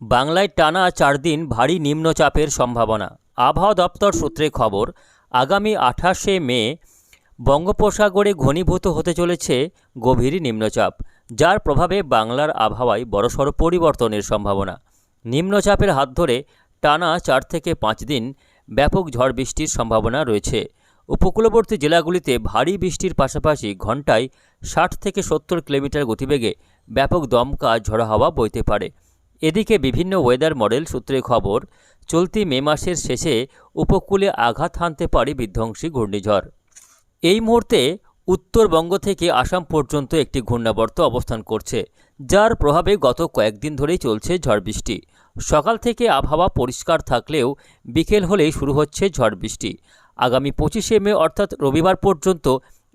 বাংলায় টানা চার দিন ভারী নিম্নচাপের সম্ভাবনা। আবহাওয়া দপ্তর সূত্রে খবর, আগামী আঠাশে মে বঙ্গোপসাগরে ঘনীভূত হতে চলেছে গভীর নিম্নচাপ, যার প্রভাবে বাংলার আবহাওয়ায় বড়সড় পরিবর্তনের সম্ভাবনা। নিম্নচাপের হাত ধরে টানা চার থেকে পাঁচ দিন ব্যাপক ঝড় বৃষ্টির সম্ভাবনা রয়েছে। উপকূলবর্তী জেলাগুলিতে ভারী বৃষ্টির পাশাপাশি ঘন্টায় ষাট থেকে সত্তর কিলোমিটার গতিবেগে ব্যাপক দমকা ঝড়ো হাওয়া বইতে পারে। এদিকে বিভিন্ন ওয়েদার মডেল সূত্রে খবর, চলতি মে মাসের শেষে উপকূলে আঘাত হানতে পারে বিধ্বংসী ঘূর্ণিঝড়। এই মুহূর্তে উত্তরবঙ্গ থেকে আসাম পর্যন্ত একটি ঘূর্ণাবর্ত অবস্থান করছে, যার প্রভাবে গত কয়েকদিন ধরেই চলছে ঝড় বৃষ্টি। সকাল থেকে আবহাওয়া পরিষ্কার থাকলেও বিকেল হলেই শুরু হচ্ছে ঝড় বৃষ্টি। আগামী পঁচিশে মে অর্থাৎ রবিবার পর্যন্ত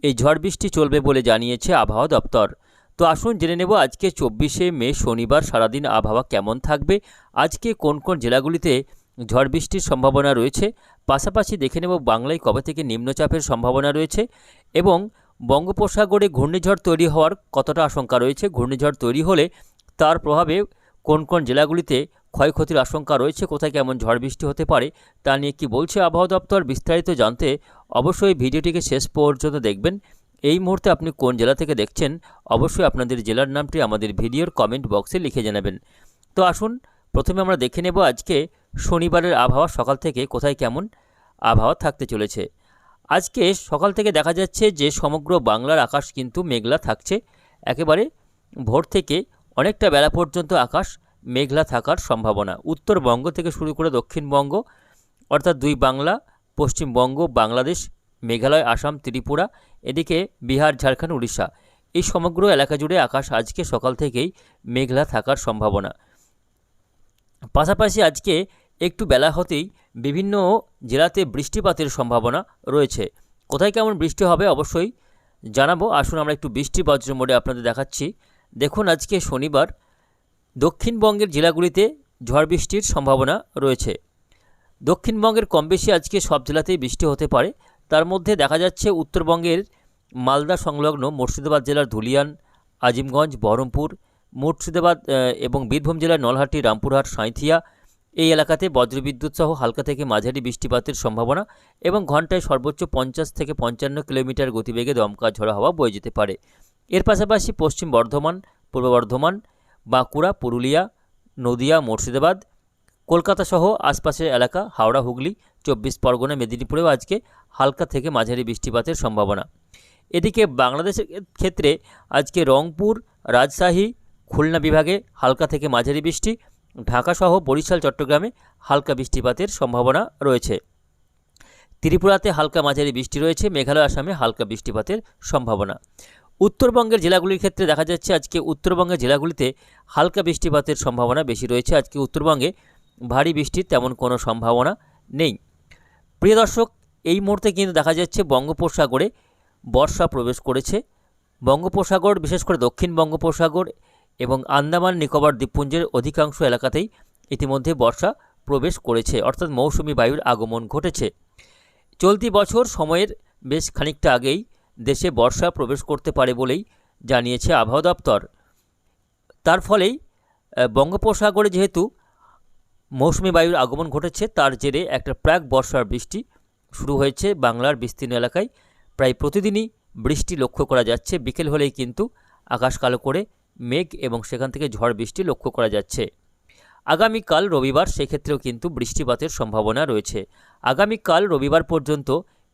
এই ঝড় বৃষ্টি চলবে বলে জানিয়েছে আবহাওয়া দপ্তর। তো আসুন জেনে নেব আজকে চব্বিশে মে, শনিবার সারাদিন আবহাওয়া কেমন থাকবে। আজকে কোন কোন জেলাগুলিতে ঝড় বৃষ্টির সম্ভাবনা রয়েছে? পাশাপাশি দেখে নেব বাংলায় কবে থেকে নিম্নচাপের সম্ভাবনা রয়েছে এবং বঙ্গোপসাগরে ঘূর্ণিঝড় তৈরি হওয়ার কতটা আশঙ্কা রয়েছে? ঘূর্ণিঝড় তৈরি হলে তার প্রভাবে কোন কোন জেলাগুলিতে ক্ষয়ক্ষতির আশঙ্কা রয়েছে? কোথায় কেমন ঝড় বৃষ্টি হতে পারে? তা নিয়ে কি বলছে আবহাওয়া দপ্তর? বিস্তারিত জানতে অবশ্যই ভিডিওটিকে শেষ পর্যন্ত দেখবেন। এই মুহূর্তে আপনি কোন জেলা থেকে দেখছেন, অবশ্যই আপনাদের জেলার নামটি আমাদের ভিডিওর কমেন্ট বক্সে লিখে জানাবেন। তো আসুন, প্রথমে আমরা দেখে নেব আজকে শনিবারের আবহাওয়া সকাল থেকে কোথায় কেমন আবহাওয়া থাকতে চলেছে। আজকে সকাল থেকে দেখা যাচ্ছে যে সমগ্র বাংলার আকাশ কিন্তু মেঘলা থাকছে। একেবারে ভোর থেকে অনেকটা বেলা পর্যন্ত আকাশ মেঘলা থাকার সম্ভাবনা। উত্তরবঙ্গ থেকে শুরু করে দক্ষিণবঙ্গ, অর্থাৎ দুই বাংলা, পশ্চিমবঙ্গ, বাংলাদেশ, মেঘালয়, আসাম, ত্রিপুরা এদিকে বিহার, ঝাড়খণ্ড, উড়িষ্যা। এই সমগ্র এলাকা জুড়ে আকাশ আজকে সকাল থেকেই মেঘলা থাকার সম্ভাবনা। পাশাপাশি আজকে একটু বেলা হতেই বিভিন্ন জেলাতে বৃষ্টিপাতের সম্ভাবনা রয়েছে। কোথায় কেমন বৃষ্টি হবে অবশ্যই জানাব। আসুন আমরা একটু বৃষ্টি বজ্র মোডে আপনাদের দেখাচ্ছি। দেখুন, আজকে শনিবার দক্ষিণবঙ্গের জেলাগুলিতে ঝড় বৃষ্টির সম্ভাবনা রয়েছে। দক্ষিণবঙ্গের কম বেশি আজকে সব জেলাতেই বৃষ্টি হতে পারে। তার মধ্যে দেখা যাচ্ছে উত্তরবঙ্গের মালদা সংলগ্ন মুর্শিদাবাদ জেলার ধুলিয়ান, আজিমগঞ্জ, বহরমপুর, মুর্শিদাবাদ এবং বীরভূম জেলার নলহাটি, রামপুরহাট, সাঁইথিয়া এই এলাকাতে বজ্রবিদ্যুৎ সহ হালকা থেকে মাঝারি বৃষ্টিপাতের সম্ভাবনা এবং ঘন্টায় সর্বোচ্চ পঞ্চাশ থেকে পঞ্চান্ন কিলোমিটার গতিবেগে দমকা ঝড়ো হাওয়া বয়ে যেতে পারে। এর পাশাপাশি পশ্চিম বর্ধমান, পূর্ব বর্ধমান, বাঁকুড়া, পুরুলিয়া, নদিয়া, মুর্শিদাবাদ, কলকাতা সহ আশপাশের এলাকা, হাওড়া, হুগলি চব্বিশ পরগনা, মেদিনীপুরেও আজকে হালকা থেকে মাঝারি বৃষ্টিপাতের সম্ভাবনা। এদিকে বাংলাদেশের ক্ষেত্রে আজকে রংপুর, রাজশাহী, খুলনা বিভাগে হালকা থেকে মাঝারি বৃষ্টি, ঢাকাসহ বরিশাল, চট্টগ্রামে হালকা বৃষ্টিপাতের সম্ভাবনা রয়েছে। ত্রিপুরাতে হালকা মাঝারি বৃষ্টি রয়েছে, মেঘালয়, আসামে হালকা বৃষ্টিপাতের সম্ভাবনা। উত্তরবঙ্গের জেলাগুলির ক্ষেত্রে দেখা যাচ্ছে আজকে উত্তরবঙ্গের জেলাগুলিতে হালকা বৃষ্টিপাতের সম্ভাবনা বেশি রয়েছে। আজকে উত্তরবঙ্গে ভারী বৃষ্টির তেমন কোনো সম্ভাবনা নেই। প্রিয় দর্শক, এই মুহূর্তে কিন্তু দেখা যাচ্ছে বঙ্গোপসাগরে বর্ষা প্রবেশ করেছে। বঙ্গোপসাগর, বিশেষ করে দক্ষিণ বঙ্গোপসাগর এবং আন্দামান, নিকোবর দ্বীপপুঞ্জের অধিকাংশ এলাকাতেই ইতিমধ্যে বর্ষা প্রবেশ করেছে, অর্থাৎ মৌসুমি বায়ুর আগমন ঘটেছে। চলতি বছর সময়ের বেশ খানিকটা আগেই দেশে বর্ষা প্রবেশ করতে পারে বলেই জানিয়েছে আবহাওয়া দপ্তর। তার ফলেই বঙ্গোপসাগরে যেহেতু মৌসুমি বায়ুর আগমন ঘটেছে। তার জেরে একটা প্রাক বর্ষার বৃষ্টি শুরু হয়েছে বাংলার বিস্তীর্ণ এলাকায়। প্রায় প্রতিদিনই বৃষ্টি লক্ষ্য করা যাচ্ছে। বিকেল হলেই কিন্তু আকাশ কালো করে মেঘ এবং সেখান থেকে ঝড় বৃষ্টি লক্ষ্য করা যাচ্ছে। আগামীকাল রবিবার সেক্ষেত্রেও কিন্তু বৃষ্টিপাতের সম্ভাবনা রয়েছে। আগামীকাল রবিবার পর্যন্ত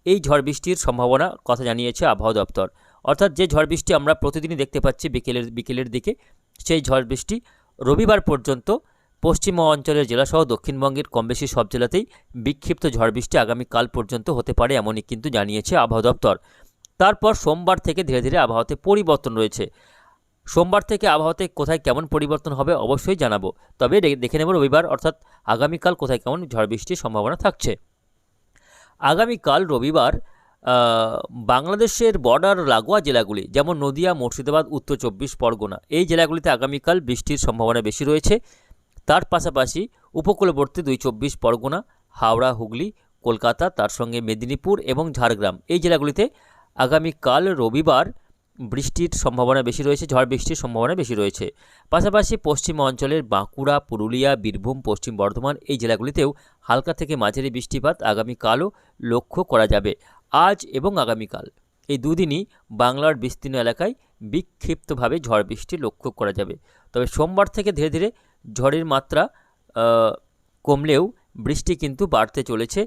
এই ঝড় বৃষ্টির সম্ভাবনা কথা জানিয়েছে আবহাওয়া দপ্তর। অর্থাৎ যে ঝড় বৃষ্টি আমরা প্রতিদিনই দেখতে পাচ্ছি বিকেলের বিকেলের দিকে, সেই ঝড় বৃষ্টি রবিবার পর্যন্ত পশ্চিম অঞ্চলের জেলাসহ দক্ষিণবঙ্গের কমবেশি সব জেলাতেই বিক্ষিপ্ত ঝড় বৃষ্টি আগামীকাল পর্যন্ত হতে পারে এমনই কিন্তু জানিয়েছে আবহাওয়া দপ্তর। তারপর সোমবার থেকে ধীরে ধীরে আবহাওয়াতে পরিবর্তন রয়েছে। সোমবার থেকে আবহাওয়াতে কোথায় কেমন পরিবর্তন হবে অবশ্যই জানাব, তবে দেখে নেব রবিবার, অর্থাৎ আগামীকাল কোথায় কেমন ঝড় বৃষ্টির সম্ভাবনা থাকছে। আগামীকাল রবিবার বাংলাদেশের বর্ডার লাগোয়া জেলাগুলি, যেমন নদিয়া, মুর্শিদাবাদ, উত্তর চব্বিশ পরগনা, এই জেলাগুলিতে আগামীকাল বৃষ্টির সম্ভাবনা বেশি রয়েছে। তার পাশাপাশি উপকূলবর্তী দুই চব্বিশ পরগনা, হাওড়া, হুগলি, কলকাতা, তার সঙ্গে মেদিনীপুর এবং ঝাড়গ্রাম। এই জেলাগুলিতে আগামীকাল রবিবার বৃষ্টির সম্ভাবনা বেশি রয়েছে, ঝড় বৃষ্টির সম্ভাবনা বেশি রয়েছে। পাশাপাশি পশ্চিম অঞ্চলের বাঁকুড়া, পুরুলিয়া, বীরভূম, পশ্চিম বর্ধমান এই জেলাগুলিতেও হালকা থেকে মাঝারি বৃষ্টিপাত আগামীকালও লক্ষ্য করা যাবে, আজ এবং আগামীকাল। এই দুদিনই বাংলার বিস্তীর্ণ এলাকায় বিক্ষিপ্তভাবে ঝড় বৃষ্টি লক্ষ্য করা যাবে। তবে সোমবার থেকে ধীরে ধীরে ঝড়ের মাত্রা কমলেও বৃষ্টি কিন্তু বাড়তে চলেছে।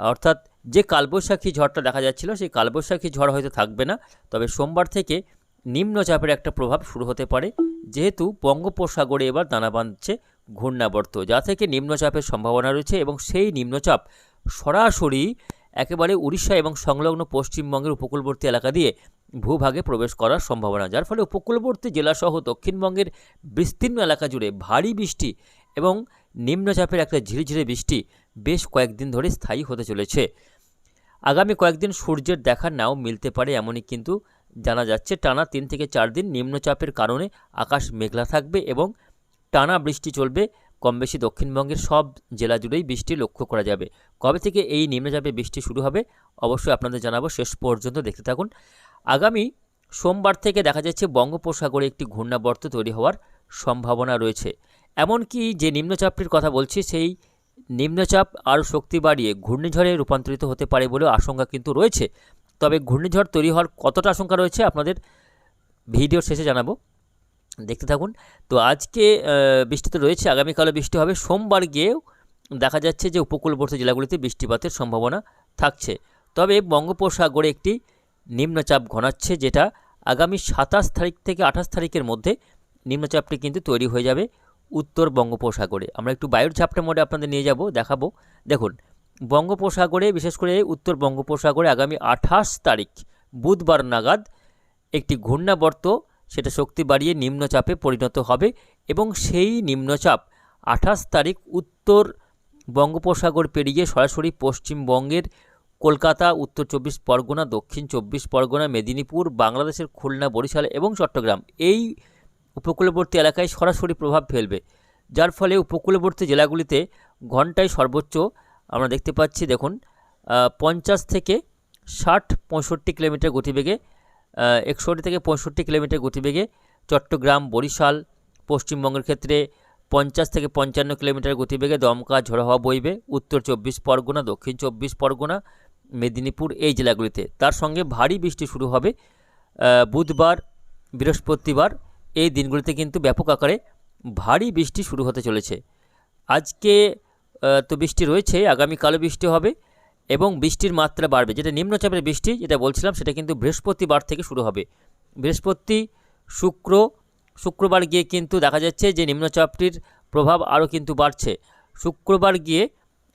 অর্থাৎ যে কালবৈশাখী ঝড়টা দেখা যাচ্ছিল, সেই কালবৈশাখী ঝড় হয়তো থাকবে না। তবে সোমবার থেকে নিম্নচাপের একটা প্রভাব শুরু হতে পারে। যেহেতু বঙ্গোপসাগরে এবার দানা বাঁধছে ঘূর্ণাবর্ত, যা থেকে নিম্নচাপের সম্ভাবনা রয়েছে এবং সেই নিম্নচাপ সরাসরি একেবারে উড়িষ্যা এবং সংলগ্ন পশ্চিমবঙ্গের উপকূলবর্তী এলাকা দিয়ে ভূভাগে প্রবেশ করার সম্ভাবনা, যার ফলে উপকূলবর্তী জেলাসহ দক্ষিণবঙ্গের বিস্তীর্ণ এলাকা জুড়ে ভারী বৃষ্টি এবং নিম্নচাপের একটা ঝিরিঝিরে বৃষ্টি বেশ কয়েকদিন ধরে স্থায়ী হতে চলেছে। আগামী কয়েকদিন সূর্যের দেখা নাও মিলতে পারে এমনই কিন্তু জানা যাচ্ছে। টানা তিন থেকে চার দিন নিম্নচাপের কারণে আকাশ মেঘলা থাকবে এবং টানা বৃষ্টি চলবে কম বেশি দক্ষিণবঙ্গের সব জেলা জুড়েই বৃষ্টি লক্ষ্য করা যাবে। কবে থেকে এই নিম্নচাপে বৃষ্টি শুরু হবে, অবশ্যই আপনাদের জানাব। শেষ পর্যন্ত দেখতে থাকুন। আগামী সোমবার থেকে দেখা যাচ্ছে বঙ্গোপসাগরে একটি ঘূর্ণাবর্ত তৈরি হওয়ার সম্ভাবনা রয়েছে। এমনকি যে নিম্নচাপটির কথা বলছি, সেই নিম্নচাপ আরও শক্তি বাড়িয়ে ঘূর্ণিঝড়ে রূপান্তরিত হতে পারে বলেও আশঙ্কা কিন্তু রয়েছে। তবে ঘূর্ণিঝড় তৈরি হওয়ার কতটা আশঙ্কা রয়েছে, আপনাদের ভিডিওর শেষে জানাব। দেখতে থাকুন। তো আজকে বৃষ্টি তো রয়েছে, আগামীকালও বৃষ্টি হবে। সোমবার গিয়েও দেখা যাচ্ছে যে উপকূলবর্তী জেলাগুলিতে বৃষ্টিপাতের সম্ভাবনা থাকছে। তবে বঙ্গোপসাগরে একটি নিম্নচাপ ঘনাচ্ছে, যেটা আগামী সাতাশ তারিখ থেকে আঠাশ তারিখের মধ্যে নিম্নচাপটি কিন্তু তৈরি হয়ে যাবে উত্তর বঙ্গোপসাগরে। আমরা একটু বায়ুর ঝাপটা মোডে আপনাদের নিয়ে যাব, দেখাবো। দেখুন, বঙ্গোপসাগরে, বিশেষ করে উত্তর বঙ্গোপসাগরে আগামী আঠাশ তারিখ বুধবার নাগাদ একটি ঘূর্ণাবর্ত সেটা শক্তি বাড়িয়ে নিম্নচাপে পরিণত হবে এবং সেই নিম্নচাপ আঠাশ তারিখ উত্তর বঙ্গোপসাগর পেরিয়ে সরাসরি পশ্চিমবঙ্গের কলকাতা, উত্তর চব্বিশ পরগনা, দক্ষিণ চব্বিশ পরগনা, মেদিনীপুর, বাংলাদেশের খুলনা, বরিশাল এবং চট্টগ্রাম। এই উপকূলবর্তী এলাকায় সরাসরি প্রভাব ফেলবে, যার ফলে উপকূলবর্তী জেলাগুলিতে ঘন্টায় সর্বোচ্চ আমরা দেখতে পাচ্ছি, দেখুন পঞ্চাশ থেকে ষাট, পঁয়ষট্টি কিলোমিটার গতিবেগে একষট্টি থেকে পঁয়ষট্টি কিলোমিটার গতিবেগে চট্টগ্রাম, বরিশাল, পশ্চিমবঙ্গের ক্ষেত্রে পঞ্চাশ থেকে পঞ্চান্ন কিলোমিটার গতিবেগে দমকা ঝোড়ো হওয়া বইবে। উত্তর চব্বিশ পরগনা, দক্ষিণ চব্বিশ পরগনা, মেদিনীপুর এই জেলাগুলিতে। তার সঙ্গে ভারী বৃষ্টি শুরু হবে বুধবার, বৃহস্পতিবার। এই দিনগুলিতে কিন্তু ব্যাপক আকারে ভারী বৃষ্টি শুরু হতে চলেছে। আজকে তো বৃষ্টি রয়েছে, আগামীকালও বৃষ্টি হবে। এবং বৃষ্টির মাত্রা বাড়বে। যেটা নিম্নচাপের বৃষ্টি, যেটা বলছিলাম, সেটা কিন্তু বৃহস্পতিবার থেকে শুরু হবে। বৃহস্পতি, শুক্র, শুক্রবার গিয়ে কিন্তু দেখা যাচ্ছে যে নিম্নচাপটির প্রভাব আরও কিন্তু বাড়ছে। শুক্রবার গিয়ে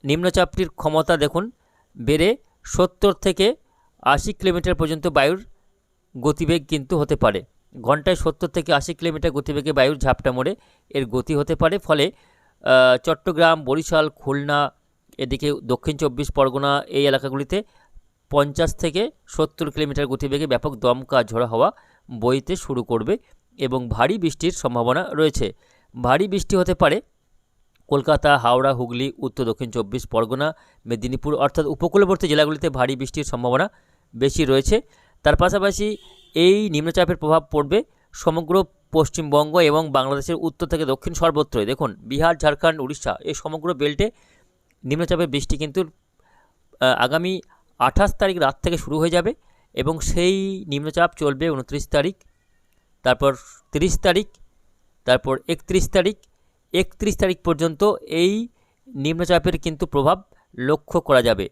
নিম্নচাপটির ক্ষমতা দেখুন, বেড়ে সত্তর থেকে আশি কিলোমিটার পর্যন্ত বায়ুর গতিবেগ কিন্তু হতে পারে। ঘন্টায় সত্তর থেকে আশি কিলোমিটার গতিবেগে বায়ুর ঝাপটা মোড়ে এর গতি হতে পারে। ফলে চট্টগ্রাম, বরিশাল, খুলনা এদিকে দক্ষিণ চব্বিশ পরগনা এই এলাকাগুলিতে পঞ্চাশ থেকে সত্তর কিলোমিটার গতিবেগে ব্যাপক দমকা ঝোড়ো হওয়া বইতে শুরু করবে এবং ভারী বৃষ্টির সম্ভাবনা রয়েছে। ভারী বৃষ্টি হতে পারে কলকাতা, হাওড়া, হুগলি, উত্তর দক্ষিণ চব্বিশ পরগনা, মেদিনীপুর অর্থাৎ উপকূলবর্তী জেলাগুলিতে ভারী বৃষ্টির সম্ভাবনা বেশি রয়েছে। তার পাশাপাশি এই নিম্নচাপের প্রভাব পড়বে সমগ্র পশ্চিমবঙ্গ এবং বাংলাদেশের উত্তর থেকে দক্ষিণ সর্বত্রই। দেখুন, বিহার, ঝাড়খণ্ড, উড়িষ্যা এই সমগ্র বেল্টে নিম্নচাপের বৃষ্টি কিন্তু আগামী আঠাশ তারিখ রাত থেকে শুরু হয়ে যাবে এবং সেই নিম্নচাপ চলবে উনত্রিশ তারিখ, তারপর তিরিশ তারিখ, তারপর একত্রিশ তারিখ একত্রিশ তারিখ পর্যন্ত এই নিম্নচাপের কিন্তু প্রভাব লক্ষ্য করা যাবে।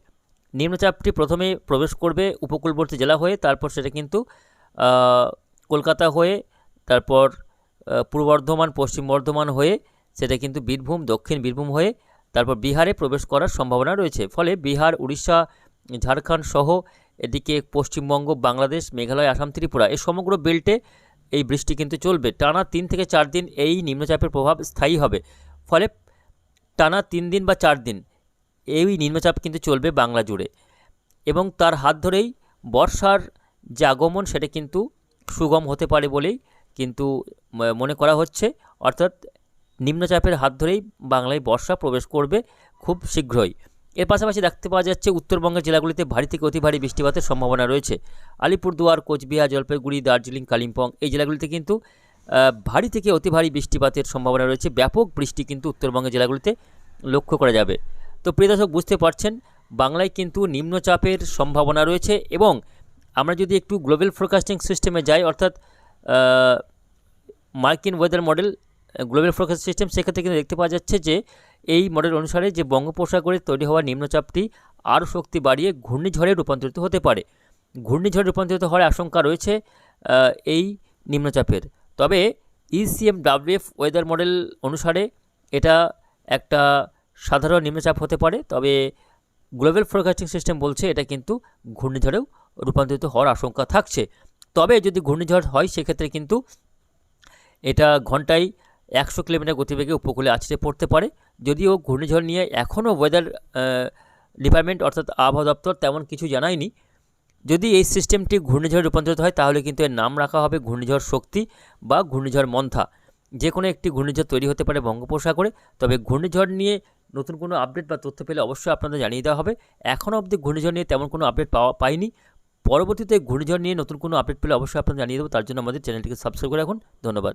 নিম্নচাপটি প্রথমে প্রবেশ করবে উপকূলবর্তী জেলা হয়ে, তারপর সেটা কিন্তু কলকাতা হয়ে, তারপর পূর্ব বর্ধমান, পশ্চিম বর্ধমান হয়ে, সেটা কিন্তু বীরভূম, দক্ষিণ বীরভূম হয়ে তারপর বিহারে প্রবেশ করার সম্ভাবনা রয়েছে। ফলে বিহার, উড়িষ্যা, ঝাড়খণ্ড সহ এদিকে পশ্চিমবঙ্গ, বাংলাদেশ, মেঘালয়, আসাম, ত্রিপুরা এই সমগ্র বেল্টে এই বৃষ্টি কিন্তু চলবে। টানা তিন থেকে চার দিন এই নিম্নচাপের প্রভাব স্থায়ী হবে। ফলে টানা তিন দিন বা চার দিন এই নিম্নচাপ কিন্তু চলবে বাংলা জুড়ে। এবং তার হাত ধরেই বর্ষার যে আগমন সেটা কিন্তু সুগম হতে পারে বলেই কিন্তু মনে করা হচ্ছে। অর্থাৎ নিম্নচাপের হাত ধরেই বাংলায় বর্ষা প্রবেশ করবে খুব শীঘ্রই। এর পাশাপাশি দেখতে পাওয়া যাচ্ছে, উত্তরবঙ্গের জেলাগুলিতে ভারী থেকে অতি ভারী বৃষ্টিপাতের সম্ভাবনা রয়েছে। আলিপুরদুয়ার, কোচবিহার, জলপাইগুড়ি, দার্জিলিং, কালিম্পং এই জেলাগুলিতে কিন্তু ভারী থেকে অতি ভারী বৃষ্টিপাতের সম্ভাবনা রয়েছে। ব্যাপক বৃষ্টি কিন্তু উত্তরবঙ্গের জেলাগুলিতে লক্ষ্য করা যাবে। তো প্রিয় দর্শক, বুঝতে পারছেন, বাংলায় কিন্তু নিম্নচাপের সম্ভাবনা রয়েছে এবং আমরা যদি একটু গ্লোবাল ফোরকাস্টিং সিস্টেমে যাই, অর্থাৎ মার্কিন weather model global forecast system, সেক্ষেত্রে কিন্তু দেখতে পাওয়া যাচ্ছে যে এই মডেল অনুসারে যে বঙ্গোপসাগরে তৈরি হওয়া নিম্নচাপটি আরও শক্তি বাড়িয়ে ঘূর্ণিঝড়ে রূপান্তরিত হতে পারে। ঘূর্ণিঝড়ে রূপান্তরিত হওয়ার আশঙ্কা রয়েছে এই নিম্নচাপের। তবে E ECM WF weather model অনুসারে এটা একটা সাধারণ নিম্নচাপ হতে পারে, তবে গ্লোবাল ফোরকাস্টিং সিস্টেম বলছে এটা কিন্তু ঘূর্ণিঝড়েও রূপান্তরিত হওয়ার আশঙ্কা থাকছে। তবে যদি ঘূর্ণিঝড় হয়, সেক্ষেত্রে কিন্তু এটা ঘন্টায় একশো কিলোমিটার গতিবেগে উপকূলে আছড়ে পড়তে পারে। যদিও ঘূর্ণিঝড় নিয়ে এখনও ওয়েদার ডিপার্টমেন্ট অর্থাৎ আবহাওয়া দপ্তর তেমন কিছু জানায়নি। যদি এই সিস্টেমটি ঘূর্ণিঝড়ে রূপান্তরিত হয়, তাহলে কিন্তু এর নাম রাখা হবে ঘূর্ণিঝড় শক্তি বা ঘূর্ণিঝড় মন্থা। যে কোনো একটি ঘূর্ণিঝড় তৈরি হতে পারে বঙ্গোপসাগরে। তবে ঘূর্ণিঝড় নিয়ে নতুন কোনো আপডেট বা তথ্য পেলে অবশ্যই আপনাদের জানিয়ে দেওয়া হবে। এখনও অবধি ঘূর্ণিঝড় নিয়ে তেমন কোনো আপডেট পাওয়া, পাইনি। পরবর্তীতে ঘূর্ণিঝড় নিয়ে নতুন কোনো আপডেট পেলে অবশ্যই আপনাদের জানিয়ে দেবো। তার জন্য আমাদের চ্যানেলটিকে সাবস্ক্রাইব করে রাখুন। ধন্যবাদ।